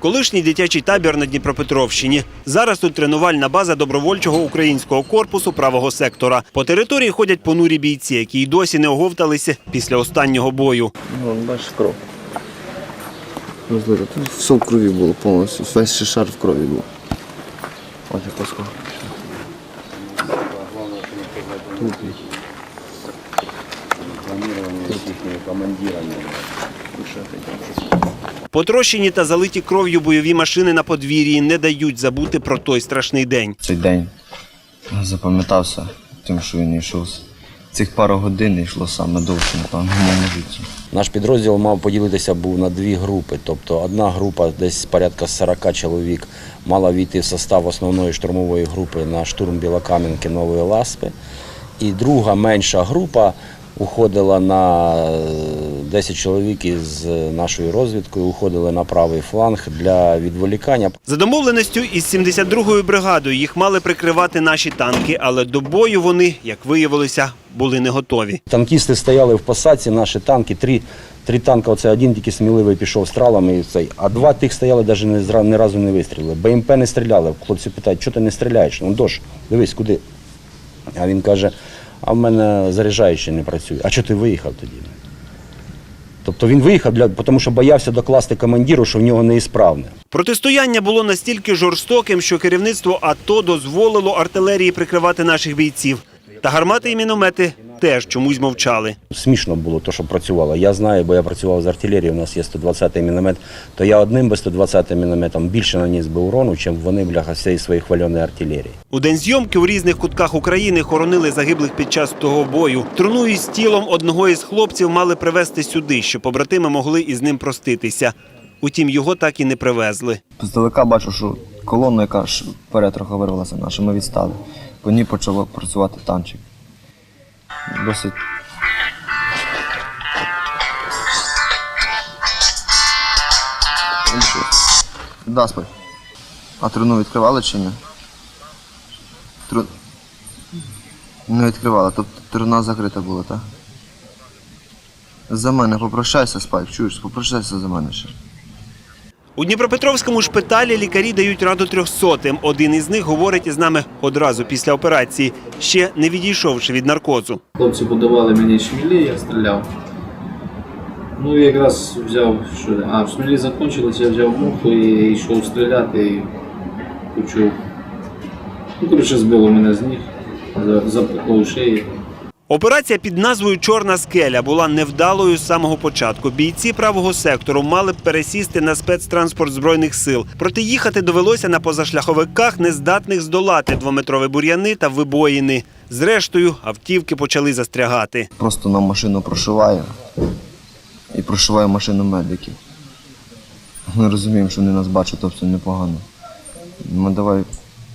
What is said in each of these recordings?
Колишній дитячий табір на Дніпропетровщині. Зараз тут тренувальна база добровольчого українського корпусу правого сектора. По території ходять понурі бійці, які й досі не оговталися після останнього бою. Ну, бачиш кров. Розлито. Тут все в крові було повністю. Весь ще шар в крові був. Ось як осколок. Тут. Потрощені та залиті кров'ю бойові машини на подвір'ї не дають забути про той страшний день. Цей день запам'ятався тим, що він йшов. з- Цих пару годин йшло саме довше, в моєму житті. Наш підрозділ мав поділитися був на дві групи. Тобто одна група, десь порядка 40 чоловік, мала війти в состав основної штурмової групи на штурм Білокам'янки Нової Ласпи. І друга менша група уходила на е, 10 чоловік із нашою розвідкою, уходили на правий фланг для відволікання. За домовленістю із 72-ю бригадою їх мали прикривати наші танки, але до бою вони, як виявилося, були не готові. Танкісти стояли в посадці, наші танки, три, три танка, оце один тільки сміливий пішов стрілами, і цей, а два тих стояли, навіть не, ні разу не вистрілили. БМП не стріляли. Хлопці питають, чого ти не стріляєш? Ну, дощ, дивись, куди? А він каже, а в мене заряджаючий не працює. А чого ти виїхав тоді? Тобто він виїхав, для, тому що боявся докласти командиру, що в нього неісправне. Протистояння було настільки жорстоким, що керівництво АТО дозволило артилерії прикривати наших бійців. Та гармати і міномети теж чомусь мовчали. Смішно було те, що працювало. Я знаю, бо я працював з артилерією, у нас є 120-й міномет, то я одним би 120-м мінометом більше наніс би урону, чим вони, бляха, всієї своєї хвальоної артилерії. У день зйомки у різних кутках України хоронили загиблих під час того бою. Труну із тілом одного із хлопців мали привезти сюди, щоб побратими могли із ним проститися. Утім, його так і не привезли. Здалека бачу, що колона, яка ж вперед трохи вирвалася наша, ми відстали. По ній почав працювати танчик. Досить. Да, спать. А труну відкривали чи ні? Тру... Не відкривали, тобто труна закрита була, так? За мене попрощайся, спайк, чуєш, попрощайся за мене ще. У Дніпропетровському шпиталі лікарі дають раду трьохсотим. Один із них говорить із нами одразу після операції, ще не відійшовши від наркозу. Хлопці подавали мені шмілі, я стріляв. Ну і якраз взяв, що а шмілі закінчилися, я взяв муху і йшов стріляти і почув. Ну, коротше, збило мене з ніг, за- запекло шиї. Операція під назвою Чорна скеля була невдалою з самого початку. Бійці правого сектору мали б пересісти на спецтранспорт збройних сил. Проте їхати довелося на позашляховиках, нездатних здолати двометрові бур'яни та вибоїни. Зрештою, автівки почали застрягати. просто нам машину прошиває і прошиває машину медиків. Ми розуміємо, що вони нас бачать, тобто непогано. Ми давай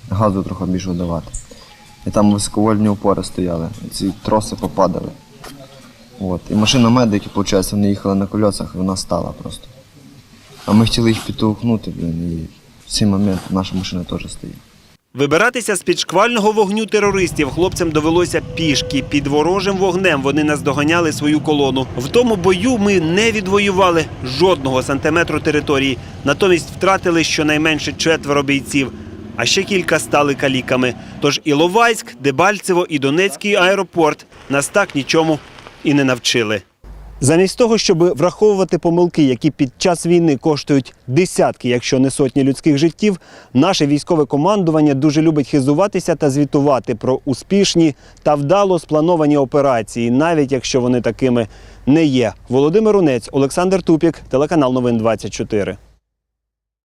газу трохи більше давати. І там високовольтні опори стояли, ці троси попадали. От. І машина медиків, виходить, вони їхали на кольосах, і вона стала просто. А ми хотіли їх підтолкнути, блін, і в цей момент наша машина теж стоїть. Вибиратися з-під шквального вогню терористів хлопцям довелося пішки. Під ворожим вогнем вони наздоганяли свою колону. В тому бою ми не відвоювали жодного сантиметру території. Натомість втратили щонайменше четверо бійців, а ще кілька стали каліками. Тож Іловайськ, Дебальцево і Донецький аеропорт нас так нічому і не навчили. Замість того, щоб враховувати помилки, які під час війни коштують десятки, якщо не сотні людських життів, наше військове командування дуже любить хизуватися та звітувати про успішні та вдало сплановані операції, навіть якщо вони такими не є. Володимир Унець, Олександр Тупік, телеканал Новин 24.